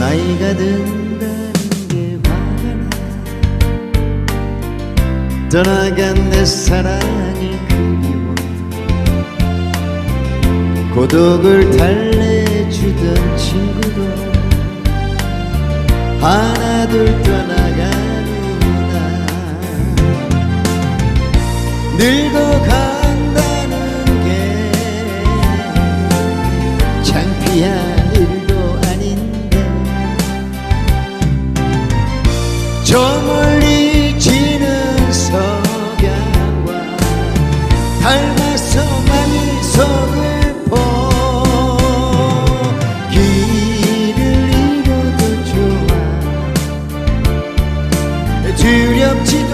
나이가 든다는 게 화가 나. 떠나간 내 사랑이 그리워. 고독을 달래주던 친구도 하나 둘 떠나가는구나. 늙어가 저 멀리 지는 석양과 닮아서 많이 속을 보 길을 잃어도 좋아. 두렵지